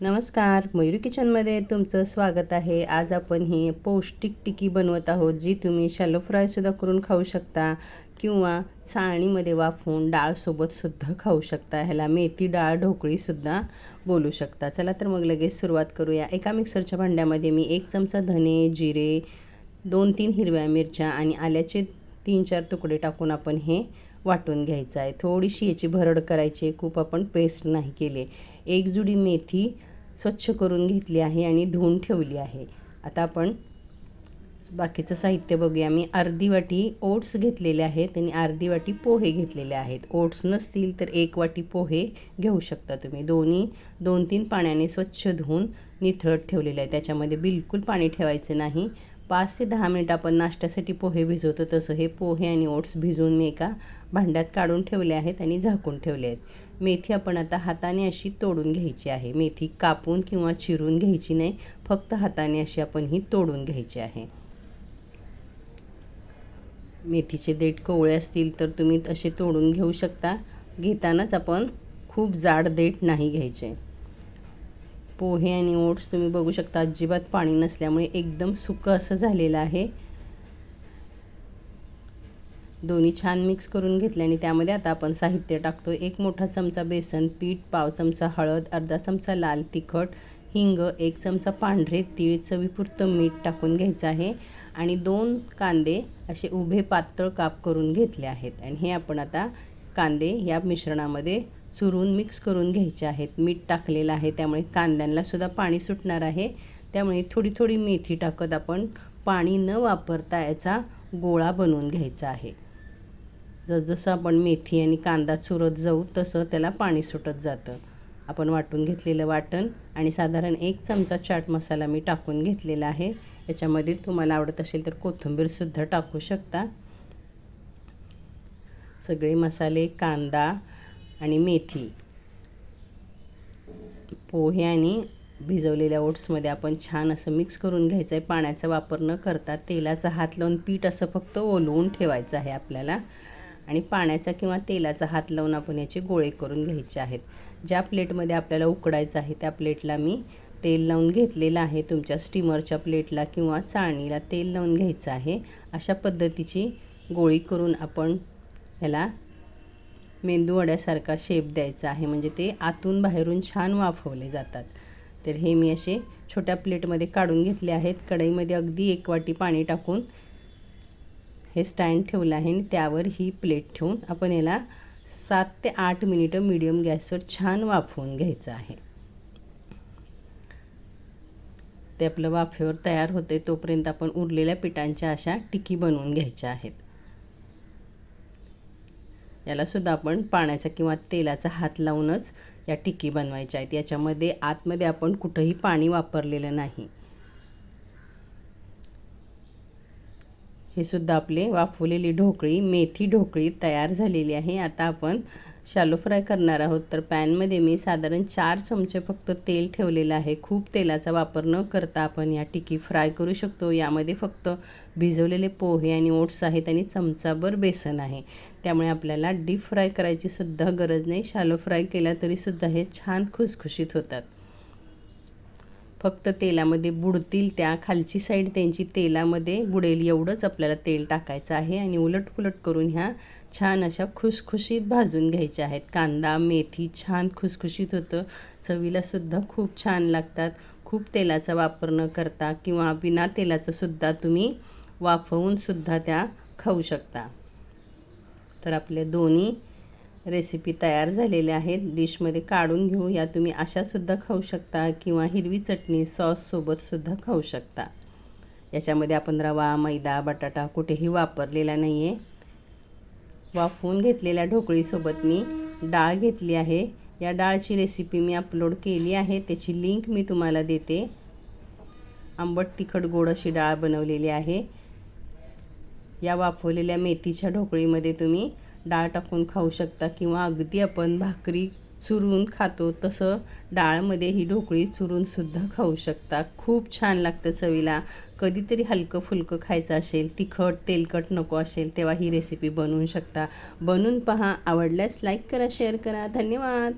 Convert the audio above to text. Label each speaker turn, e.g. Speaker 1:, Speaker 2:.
Speaker 1: नमस्कार मयुरी किचनमध्ये तुमचं स्वागत आहे. आज आपण ही पौष्टिक टिकी बनवत आहोत जी तुम्ही शॅलो फ्रायसुद्धा करून खाऊ शकता किंवा चाळणीमध्ये वाफवून डाळसोबतसुद्धा खाऊ शकता. ह्याला मेथी डाळ ढोकळीसुद्धा बोलू शकता. चला तर मग लगेच सुरुवात करूया. एका मिक्सरच्या भांड्यामध्ये मी एक चमचा धने जिरे दोन तीन हिरव्या मिरच्या आणि आल्याचे तीन चार तुकडे टाकून आपण हे वाटून घ्यायचं आहे. थोडीशी याची भरड करायची खूप आपण पेस्ट नाही केले. एक जुडी मेथी स्वच्छ करून घेतली आहे आणि धुवून ठेवली आहे. आता आपण बाकीचं साहित्य बघूया. मी अर्धी वाटी ओट्स घेतलेले आहेत आणि अर्धी वाटी पोहे घेतलेले आहेत. ओट्स नसतील तर एक वाटी पोहे घेऊ शकता तुम्ही. दोन्ही दोन तीन पाण्याने स्वच्छ धुवून निथळत ठेवलेले आहे त्याच्यामध्ये बिलकुल पाणी ठेवायचं नाही. पाच ते दहा मिनिट आपण नाश्त्यासाठी पोहे भिजवतो तसं हे पोहे आणि ओट्स भिजवून मी एका भांड्यात काढून ठेवले आहेत आणि झाकून ठेवले आहेत. मेथी आपण आता हाताने अशी तोडून घ्यायची आहे. मेथी कापून किंवा चिरून घ्यायची नाही फक्त हाताने अशी आपण ही तोडून घ्यायची आहे. मेथीचे देठ कोवळे असतील तर तुम्ही असे तोडून घेऊ शकता. घेतानाच आपण खूप जाड देठ नाही घ्यायचे. पोहे आणि ओट्स तुम्ही बघू शकता. अजिबात पाणी नसल्यामुळे एकदम सुकं असं झालेलं आहे. दोन्ही छान मिक्स करून घेतले आणि त्यामध्ये आता आपण साहित्य टाकतो. एक मोठा चमचा बेसन पीठ पाव चमचा हळद अर्धा चमचा लाल तिखट हिंग एक चमचा पांढरे तीळ चवीपुरतं मीठ टाकून घ्यायचं आहे. आणि दोन कांदे असे उभे पातळ काप करून घेतले आहेत. आणि हे आपण आता कांदे या मिश्रणामध्ये चुरून मिक्स करून घ्यायचे आहेत. मीठ टाकलेलं आहे त्यामुळे कांद्यांलासुद्धा पाणी सुटणार आहे. त्यामुळे थोडी थोडी मेथी टाकत आपण पाणी न वापरता याचा गोळा बनवून घ्यायचा आहे. जसजसं आपण मेथी आणि कांदा चुरत जाऊ तसं त्याला पाणी सुटत जातं. आपण वाटून घेतलेलं वाटण आणि साधारण एक चमचा चाट मसाला मी टाकून घेतलेला आहे. याच्यामध्ये तुम्हाला आवडत असेल तर कोथिंबीरसुद्धा टाकू शकता. सगळे मसाले कांदा आणि मेथी. पोहे आणि भिजवलेल्या ओट्समध्ये आपण छान असं मिक्स करून घ्यायचं आहे पाण्याचा वापर न करता तेलाचा हात लावून पीठ असं फक्त ओलवून ठेवायचं आहे आपल्याला. आणि पाण्याचा किंवा तेलाचा हात लावून आपण याचे गोळे करून घ्यायचे आहेत. ज्या प्लेटमध्ये आपल्याला उकडायचं आहे त्या प्लेटला मी तेल लावून घेतलेलं आहे. तुमच्या स्टीमरच्या प्लेटला किंवा चाळणीला तेल लावून घ्यायचं आहे. अशा पद्धतीची गोळी करून आपण ह्याला मेंदूवड्यासारखा शेप द्यायचा आहे. म्हणजे ते आतून बाहेरून छान वाफवले जातात. तर हे मी असे छोट्या प्लेटमध्ये काढून घेतले आहेत. कढईमध्ये अगदी एक वाटी पाणी टाकून हे स्टँड ठेवलं आहे आणि त्यावर ही प्लेट ठेवून आपण याला सात ते आठ मिनिटं मीडियम गॅसवर छान वाफवून घ्यायचं आहे. ते आपलं वाफेवर तयार होते तोपर्यंत आपण उरलेल्या पिठांच्या अशा टिकी बनवून घ्यायच्या आहेत. यालासुद्धा आपण पाण्याचा किंवा तेलाचा हात लावूनच या टिकी बनवायच्या आहेत. याच्यामध्ये आतमध्ये आपण कुठंही पाणी वापरलेलं नाही. हे सुद्धा आपले वाफवलेली ढोकळी मेथी ढोकळी तयार झालेली आहे. आता आपण शालो फ्राय करणार आहोत. तर पॅनमध्ये मी साधारण चार चमचे फक्त तेल ठेवलेलं आहे. खूप तेलाचा वापर न करता आपण या टिकी फ्राय करू शकतो. यामध्ये फक्त भिजवलेले पोहे आणि ओट्स आहेत आणि चमचाभर बेसन आहे. त्यामुळे आपल्याला डीप फ्राय करायची सुद्धा गरज नाही. शालो फ्राय केला तरीसुद्धा हे छान खुसखुशीत होतात. फक्त तेलामध्ये बुडतील त्या खालची साईड त्यांची तेलामध्ये बुडेल एवढंच आपल्याला तेल टाकायचं आहे आणि उलट पुलट करून ह्या छान अशा खुसखुशीत भाजून घ्यायच्या आहेत. कांदा मेथी छान खुसखुशीत होतं. चवीलासुद्धा खूप छान लागतात. खूप तेलाचा वापर न करता किंवा बिना तेलाचंसुद्धा तुम्ही वाफवूनसुद्धा त्या खाऊ शकता. तर आपले दोन्ही रेसिपी तयार झालेल्या आहेत. डिशमध्ये काढून घेऊ. या तुम्ही अशासुद्धा खाऊ शकता किंवा हिरवी चटणी सॉससोबतसुद्धा खाऊ शकता. याच्यामध्ये आपण रवा मैदा बटाटा कुठेही वापरलेला नाही आहे वाफवून घेतलेल्या ढोकळीसोबत मी डाळ घेतली आहे. या डाळची रेसिपी मी अपलोड केली आहे. त्याची लिंक मी तुम्हाला देते. आंबट तिखट गोड अशी डाळ बनवलेली आहे. या वाफवलेल्या मेथीच्या ढोकळीमध्ये तुम्ही डाळ टाकून खाऊ शकता किंवा अगदी आपण भाकरी चुरून खातो तसं डाळमध्ये ही ढोकळी चुरूनसुद्धा खाऊ शकता. खूप छान लागतं चवीला. कधीतरी हलकं फुलकं खायचं असेल तिखट तेलकट नको असेल तेव्हा ही रेसिपी बनवू शकता. बनवून पहा. आवडल्यास लाईक करा शेअर करा. धन्यवाद!